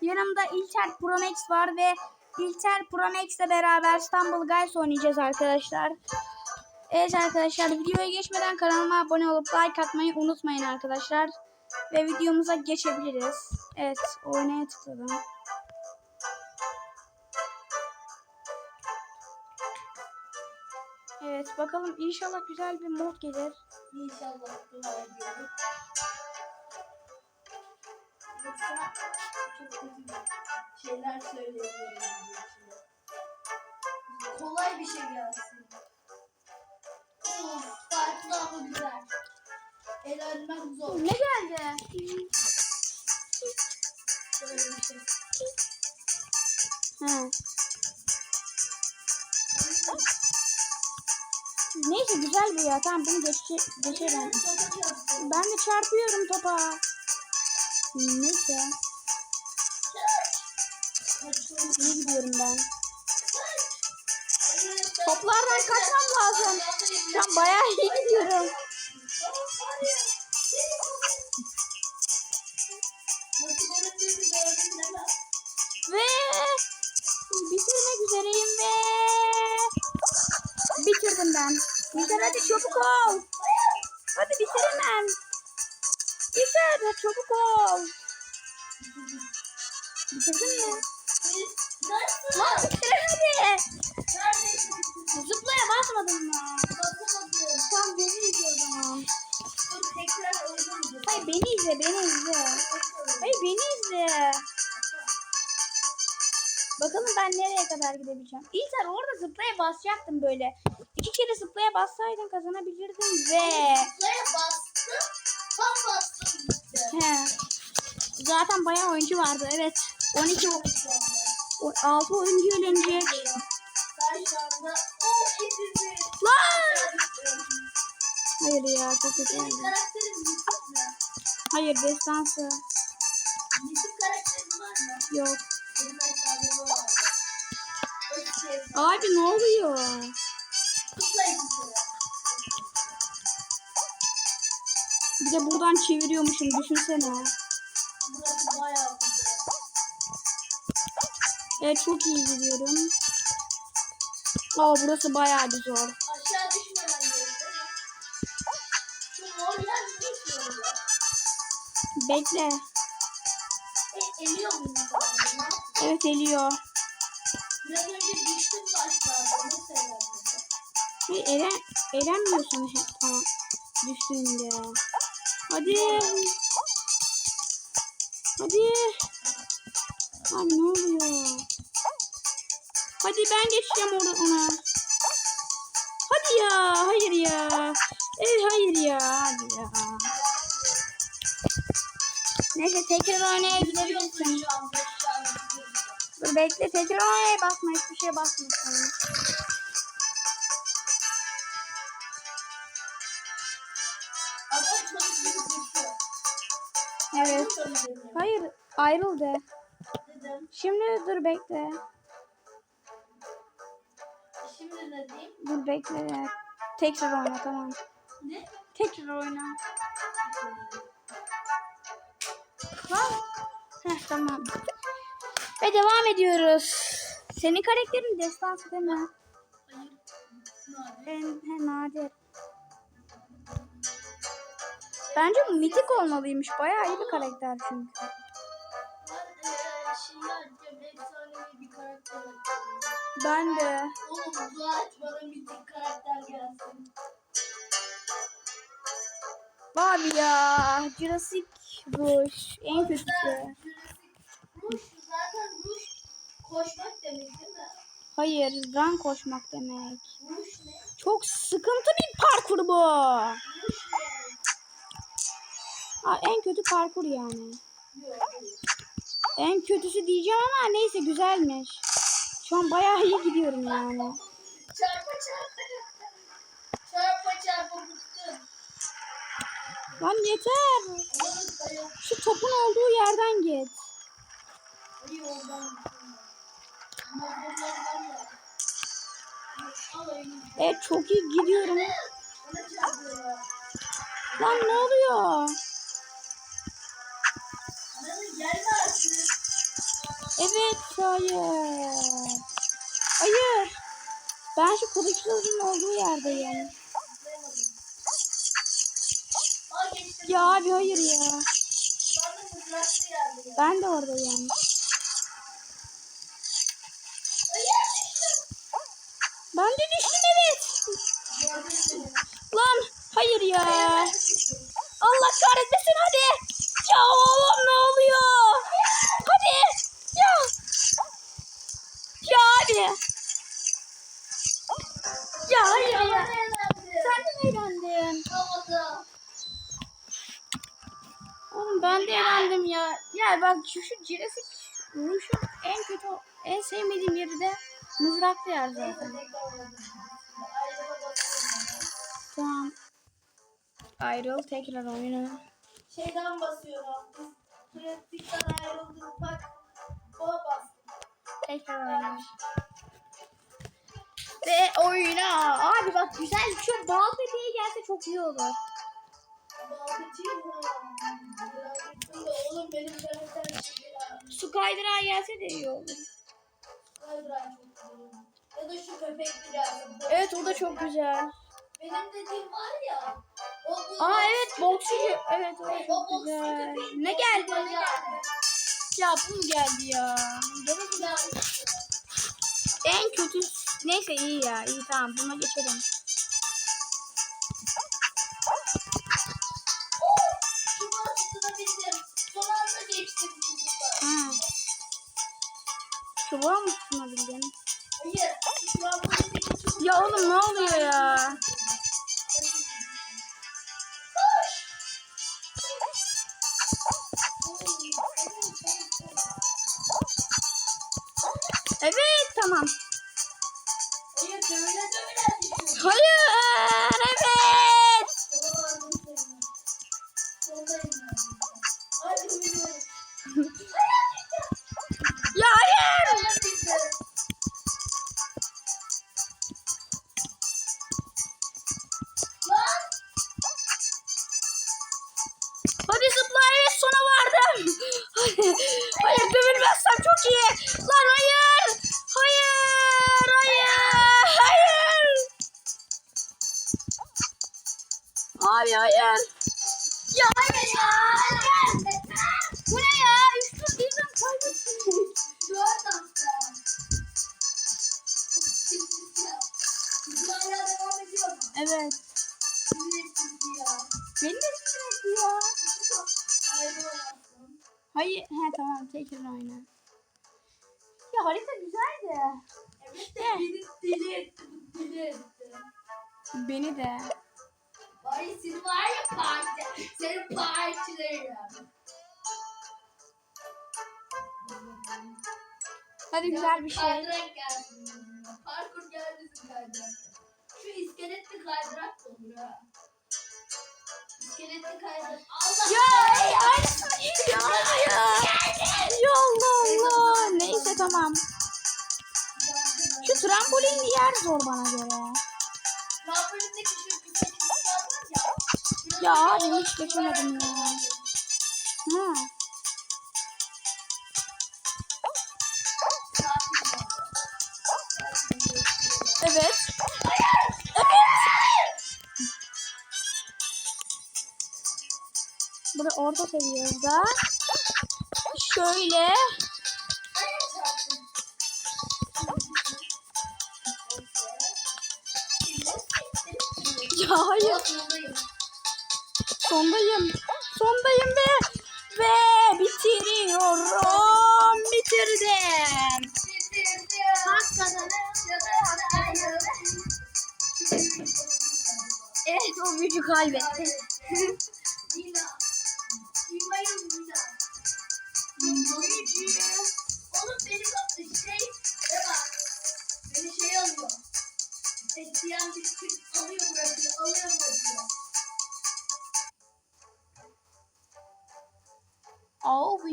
Yanımda İlter Pro Max var ve İlter Pro ile beraber İstanbul Guys oynayacağız arkadaşlar. Evet arkadaşlar videoya geçmeden kanalıma abone olup like atmayı unutmayın arkadaşlar. Ve videomuza geçebiliriz. Evet oynaya tıkladım. Evet bakalım inşallah güzel bir mod gelir. İnşallah çok kötü şeyler söyleyebilirim. Kolay bir şey gelsin. Of, farklı ama güzel. Eğlenmek zor. Ne geldi? Böyle bir şey. He. Neyse güzel bu ya. Tamam bunu geçe geçelim. Ben de çarpıyorum topa. Neyse. İyi gidiyorum ben. Ben- Toplardan kaçmam lazım. An bayağı iyi gidiyorum. Hadi çabuk ol. Bitirdin mi? Nasıl? Lan bitir hadi. Zıplaya basmadın mı? Basamadım. Beni izle o zaman. Dur tekrar oynayacağım. Hayır beni izle beni izle. Hayır beni izle. Bakalım ben nereye kadar gidebileceğim. İlter orada zıplaya basacaktım böyle. İki kere zıplaya bassaydın kazanabilirdin ve... Zıplaya bastım. Tam. He. Zaten bayağı oyuncu vardı evet. 12 o- o- 6 oyuncu hepimiz. Lan! Hayır ya çok kötü? Hayır destansı yok. Abi ne oluyor? Bir de buradan çeviriyormuşum düşünsene. Burası. Evet çok iyi gidiyorum. Aa burası bayağı bir zor. Bekle. Evet eliyor. Biraz önce düştüm başlarda. Nasıl eğlenmedi? Hayır elen, elenmiyorsun tamam. Düştüğünde. Hadi. Hadi. Abi ne oluyor? Hadi ben geçeceğim ona. ona. Hadi ya. Hayır ya. Evet hayır ya. Hadi ya. Neyse tekrar tane gidiyorum. Dur bekle tekrar oynaya basma. Hiçbir şeye basmasın. Hayır ayrıldı. Dedim. Şimdi dur bekle. Şimdi ne diyeyim? Dur bekle. Tekrar oyna tamam. Ne? Tekrar oyna. Lan. Heh tamam. Ve devam ediyoruz. Senin karakterin destansı değil mi? Hayır. Nadir. En he, nadir. Bence mitik olmalıymış. Bayağı iyi bir karakter çünkü. Ben de. Oğlum dua et mitik karakter gelsin. Abi ya. Jurassic Rush. En kötüsü. Zaten Rush koşmak demek değil mi? Hayır. Run koşmak demek. Rush ne? Çok sıkıntı bir parkur bu. Ha, en kötü parkur yani. En kötüsü diyeceğim ama neyse güzelmiş. Şu an bayağı iyi gidiyorum yani. Çarpa çarpa. Çarpa çarpa bıktım. Lan yeter. Şu topun olduğu yerden git. Evet çok iyi gidiyorum. Lan ne oluyor? Evet hayır. Hayır. Ben şu kılıçların olduğu yerdeyim. Ya abi hayır ya. Ben de oradayım. Ben de düştüm evet. Lan hayır ya. Allah kahretmesin hadi. Ya oğlum ne oluyor? Hadi. Ya. Ya abi. Ya hayır ya. Sen de mi eğlendin? Oğlum ben de eğlendim ya. Ya bak şu, şu Jurassic Rush'un en kötü, en sevmediğim yeri de mızraklı yer zaten. Tamam. Ayrıl tekrar oyna. Şeyden basıyorum. Pratikten ayrıldık bak. O bastım. Tekrar oyna. Ve oyna. Abi bak güzel şu bal peteği gelse çok iyi olur. Su kaydırağı gelse de iyi olur. Kaydıran çok güzel. Ya da şu köpekli gelsin. Evet o da çok güzel. Benim dediğim var ya. Aa evet boksçu. Evet o çok güzel. Ne geldi? Ya bu mu geldi ya? En kötü neyse iyi ya iyi tamam buna geçelim. Çubuğa mı Bu ne ya? Üstü birden kaybettim. Dört hafta. Hala devam ediyor mu? Evet. Beni de sürekli ya. Hayır. He tamam tekrar oyna. Ya harita güzeldi. Evet de beni deli etti, bu deli etti. Beni de. Ay seni var ya parti, senin partilerin. Hadi güzel bir şey. Kaydırak gelsin. Parkur gelmesin kaydırak. Şu iskeletli kaydırak da olur ha. İskeletli kaydırak. Allah Ya ey aynısını ya ya. Ya Allah Allah. Neyse tamam. Şu trambolin yer zor bana göre. Trambolindeki şu Ya abi hiç geçemedim ya. Ha. Evet. Evet. Burada orta seviyede. Şöyle. Ya hayır. Sondayım. Sondayım ve ve bitiriyorum. Bitirdim. Evet o gücü kaybetti.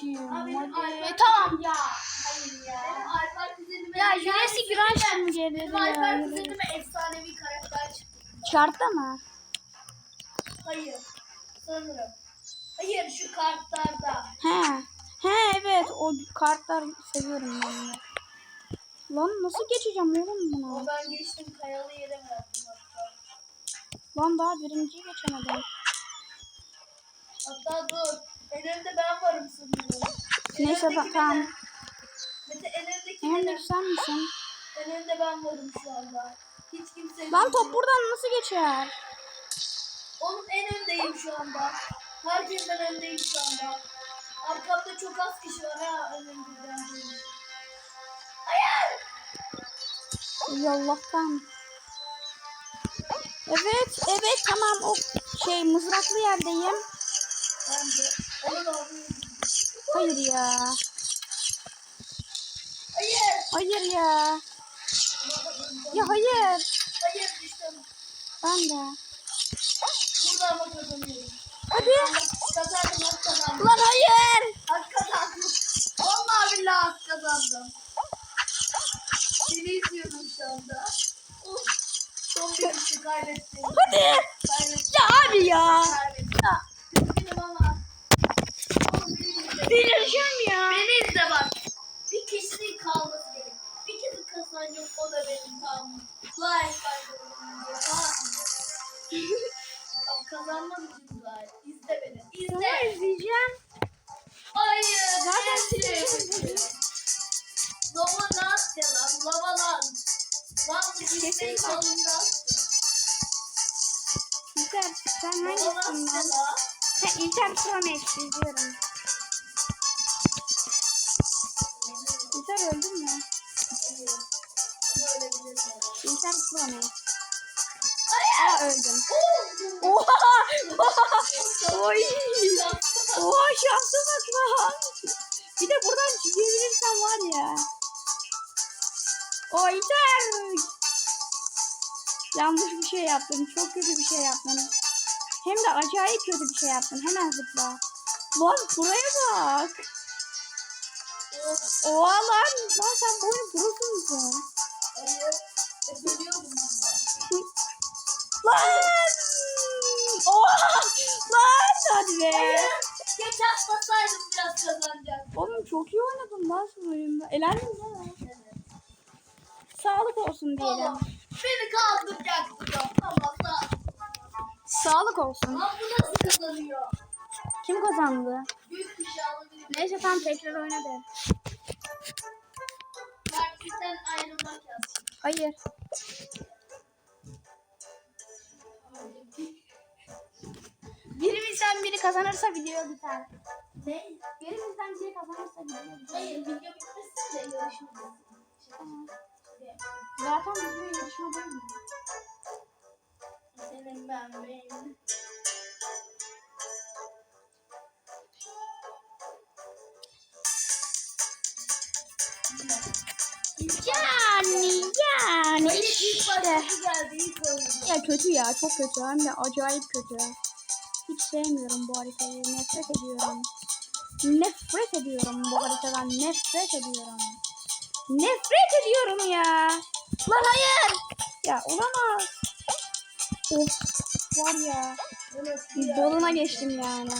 Hadi. Alper- Tamam ya. Hayır ya. Alper kuzenime. Ya Jurassic Rush mı geldi Benim Alper ya? kuzenime efsanevi karakter çıktı. Şartta mı? Hayır. Sanırım. Hayır şu kartlarda. He. He evet o kartlar seviyorum ben de. Lan nasıl geçeceğim oğlum bunu? Ben geçtim kayalı yere verdim hatta. Lan daha birinciyi geçemedim. Hatta dur. En önde ben varım sanıyorum. En Neyse bak tamam. Mete en öndeki En büyük sen misin? En önde ben varım şu anda. Hiç kimse Lan top buradan nasıl geçer? Oğlum en öndeyim şu anda. Herkesten öndeyim şu anda. Arkamda çok az kişi var ha önümden. Hayır! Ey Allah'tan. Evet, evet tamam o şey mızraklı yerdeyim. Ben de. Hayır ya. Hayır! Hayır ya. Ya hayır. Hayır düştüm. Ben de. Burada ama kazanıyorum. Hadi. Lan? lan? Ha, İlker Pro Max izliyorum. İlker öldün mü? İlker Pro Max. Aa öldüm. Oha! Oy! Oha şansa bak lan. Bir de buradan çıkabilirsem var ya. O yeter. Yanlış bir şey yaptım. Çok kötü bir şey yaptım. Hem de acayip kötü bir şey yaptım. Hemen zıpla. Lan buraya bak. Oha lan. Lan sen bu oyun prosu musun? Hayır. Ölüyordum ben de. Lan. Oha. Lan hadi be. Geç atmasaydım biraz kazanacaktım. Oğlum çok iyi oynadın lan şu oyunda. Elendin mi? Sağlık olsun diyelim. Oğlum beni kaldıracaktı ya. Tamam tamam. Sağlık olsun. Lan bu nasıl kazanıyor? Kim kazandı? Büyük bir şey alabilirim. Neyse tamam tekrar oyna de. Partiden ayrılmak lazım. Hayır. Birimizden biri kazanırsa video biter. Ne? Birimizden biri kazanırsa video biter. Hayır video bitmesin de yarışma Tamam. Zaten video yarışma değil mi? Senin ben benim. Yani yani işte. Ya kötü ya çok kötü hem de acayip kötü. Hiç sevmiyorum bu haritayı nefret ediyorum. Nefret ediyorum bu haritadan nefret ediyorum. Nefret ediyorum ya. Lan hayır. Ya olamaz. Of var ya. Doluna geçtim yani.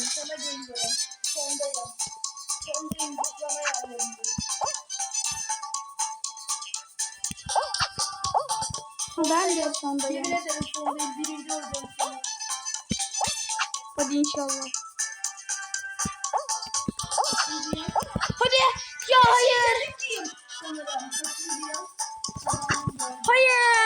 Ben de sondayım. Hadi inşallah. Hadi. Ya hayır. Hayır.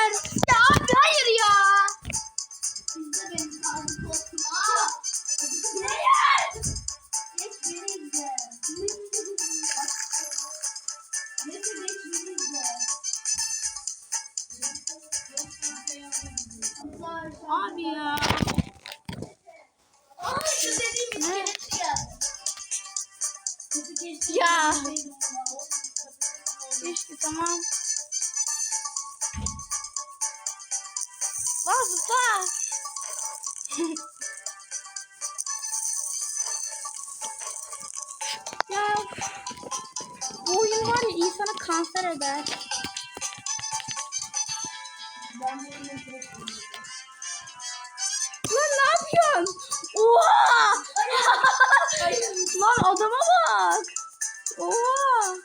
Zıpla. ya bu oyun var ya insanı kanser eder. Lan ne yapıyorsun? Oha! Lan adama bak. Oha.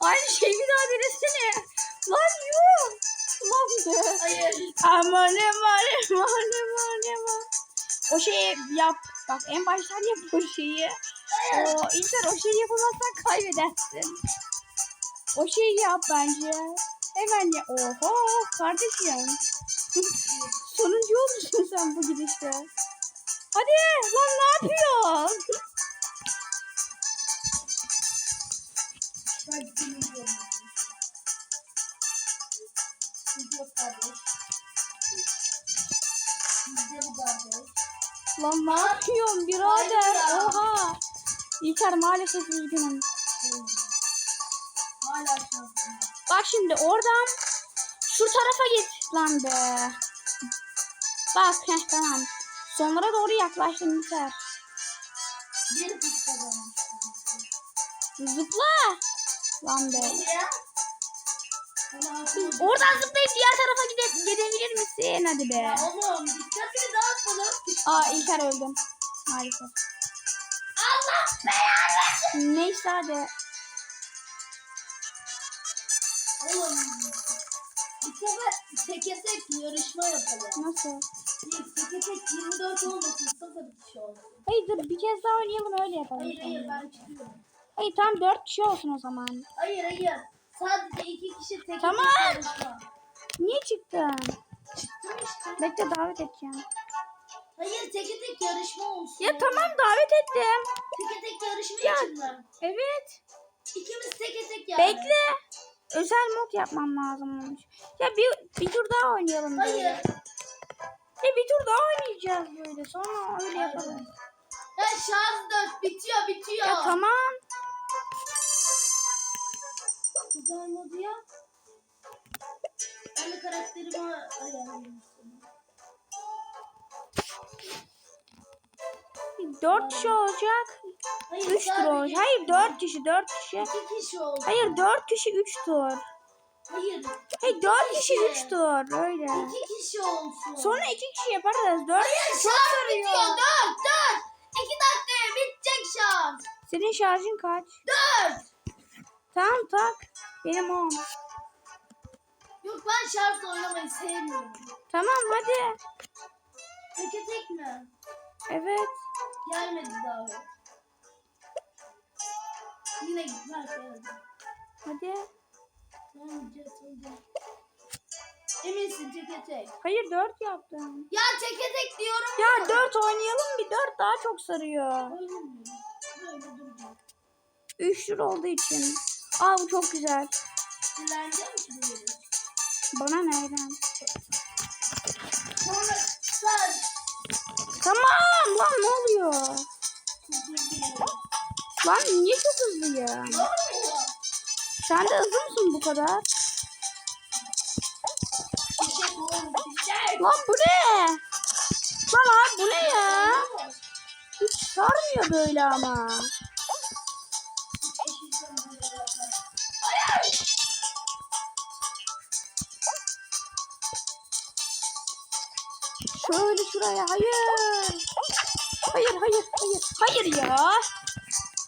Aynı şey bir daha denesene. Lan yok. Aman aman aman aman aman. O şeyi yap. Bak en baştan yap o şeyi. Hayır. O İlker o şeyi yapamazsan kaybedersin. O şeyi yap bence. Hemen ya. Oho kardeşim. Sonuncu olmuşsun sen bu gidişte. Hadi lan ne yapıyorsun? Lan ne yapıyorsun birader? Oha. İlker maalesef üzgünüm. Hala. Bak şimdi oradan şu tarafa git lan be. Bak heh tamam. Sonlara doğru yaklaştın. Bir kazanmış. Zıpla. Lan be. Ya? Oradan zıplayıp diğer tarafa gide gidebilir misin? Hadi be. Oğlum dikkatini dağıtmadım. Aa İlker öldüm. Maalesef. Allah belanı. Neyse hadi. Oğlum. Bir sefer teke tek yarışma yapalım. Nasıl? Teke tek 24 olmasın. Sıfır kişi olsun. Hayır dur bir kez daha oynayalım öyle yapalım. Hayır hayır ben çıkıyorum. Hayır tamam dört kişi olsun o zaman. Hayır hayır. Sadece iki kişi Tamam. tek yarışma. Niye çıktın? Çıktım işte. Bekle davet edeceğim. Hayır teke tek yarışma olsun. Ya tamam davet ettim. Teke tek yarışma Ya. için mi? Evet. İkimiz teke tek yani. Bekle. Özel mod yapmam lazım. Ya bir, bir tur daha oynayalım böyle. Hayır. Ya bir tur daha oynayacağız böyle. Sonra öyle yapalım. Ya şarj dört bitiyor bitiyor. Ya tamam. Güzel modu ya. Ben de karakterimi ayarlayayım. Dört kişi olacak. Hayır, Üç tur olacak. Hayır dört kişi dört kişi. İki kişi oldu. Hayır dört kişi üç tur. Hayır. Hayır dört kişi kişi. üç tur. Öyle. İki kişi olsun. Sonra iki kişi yaparız. Dört kişi çok bitiyor. Dört dört. İki dakikaya bitecek şarj. Senin şarjın kaç? Dört. Tamam tak. Benim on. Yok ben şarjla oynamayı sevmiyorum. Tamam hadi. Teke tek mi? Evet. Gelmedi davet. Yine gitmez geldi. Hadi. Tamam hadi. Eminsin teke tek. Hayır dört yaptım. Ya teke tek diyorum. Ya dört oynayalım bir dört daha çok sarıyor. Oynamıyorum. Böyle duracağım. Üç tur olduğu için. Aa bu çok güzel. Dileneceğim mi şimdi? Bana nereden? Sonra sen Tamam lan ne oluyor? Lan niye çok hızlı ya? Sen de hızlı mısın bu kadar? Lan bu ne? Lan abi bu ne ya? Hiç sarmıyor böyle ama. Şuraya hayır. Hayır hayır hayır. Hayır ya.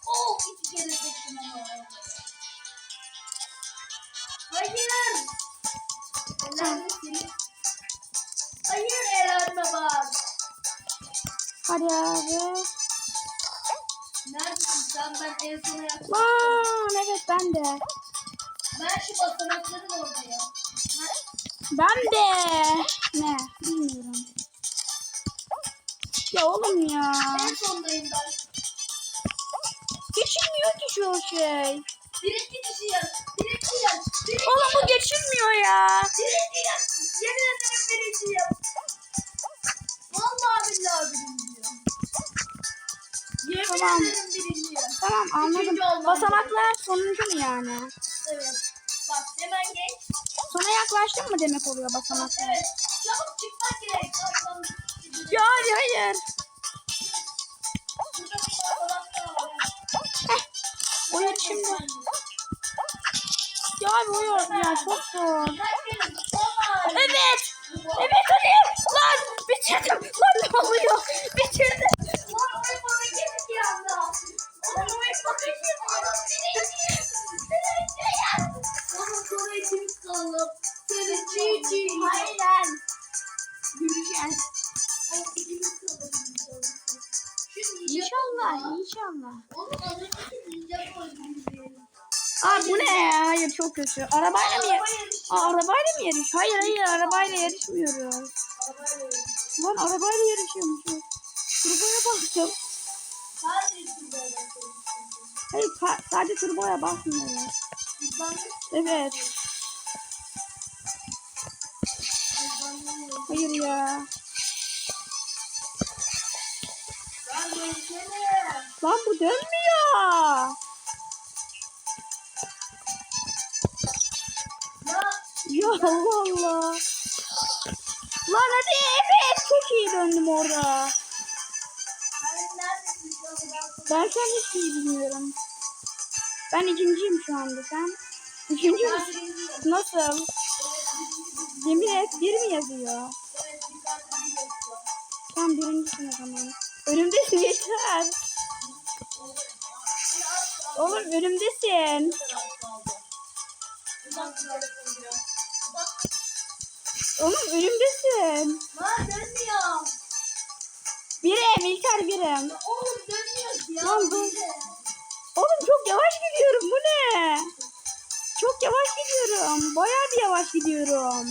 Oh iki kere ama. Hayır. Elenmesin. Hayır elenme bak. Hadi abi. Neredesin sen? Ben en sona yaklaştım. Lan evet ben de. Ben şu basamakların oradayım. Ha? Ben de. Ne? Bilmiyorum. Ya oğlum ya. En sondayım ben. Geçilmiyor ki şu şey. Birinci kişiyim. Birinciyim. Birinciyim. Oğlum bu geçilmiyor ya. Birinciyim. Yemin ederim birinciyim. Vallahi billahi birinciyim. Yemin Tamam. ederim birinciyim. Tamam anladım. Basamaklar sonuncu mu yani? Evet. Bak hemen geç. Sona yaklaştın mı demek oluyor basamaklar? evet. Çabuk çıkmak gerek. Bak. Ya hayır hayır. Oyun şimdi. Ya abi oyun ya çok zor. Evet. Evet hadi. Lan bitirdim. Lan ne oluyor? Bitirdim. Hayır kötü. Arabayla mı yarış? Aa arabayla mı yarış? Hayır hayır arabayla yarışmıyoruz. Lan arabayla yarışıyormuşuz. Turboya bastım. Hayır pa- sadece turboya basmıyoruz. Evet. Hayır ya. Lan bu dönmüyor. Allah Allah. Lan hadi evet çok iyi döndüm orada. Ben sen hiç iyi bilmiyorum. Ben ikinciyim şu anda sen. Üçüncü müsün? Nasıl? Yemin et bir mi yazıyor? Tam birincisin o zaman. Önümdesin yeter. Oğlum önümdesin. Oğlum önümdesin. Birim İlker birim. Lan dur. Oğlum çok yavaş gidiyorum bu ne? Çok yavaş gidiyorum. Bayağı bir yavaş gidiyorum.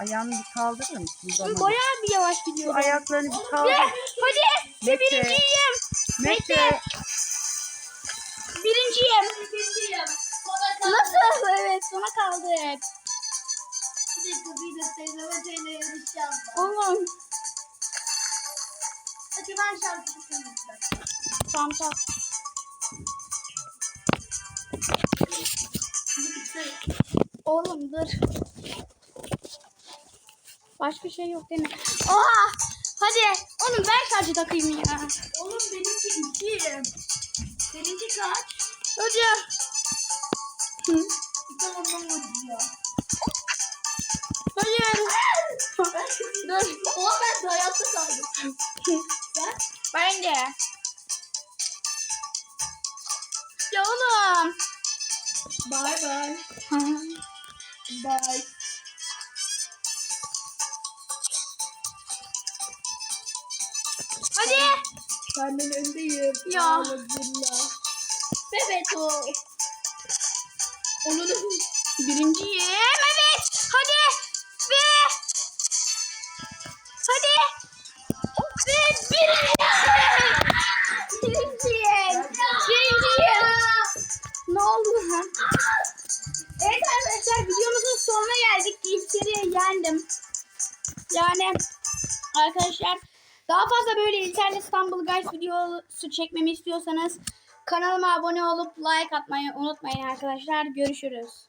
Ayağını bir kaldırır mısın? Bana? Bayağı bir yavaş Şu gidiyorum. ayaklarını bir kaldır. hadi Mete. birinciyim. Mete. Birinciyim. Nasıl? Evet sona kaldık. Oğlum. Hadi ben şarkı söyleyeyim. Tamam tamam. Oğlum dur. Başka şey yok değil mi? Oha! Hadi oğlum ben şarjı takayım ya. Oğlum benimki iki. Seninki kaç? Hadi. Hı. Bir tane ondan Hayır. dur. Oha ben de hayatta kaldım. Ben? Ben de. Ya. Bye bye. Bye. Hadi. Senden öndeyim. Ya. Evet o. Onun Birinciyim. Evet. Yendim. Yani arkadaşlar daha fazla böyle internet İstanbul Guys videosu çekmemi istiyorsanız kanalıma abone olup like atmayı unutmayın arkadaşlar. Görüşürüz.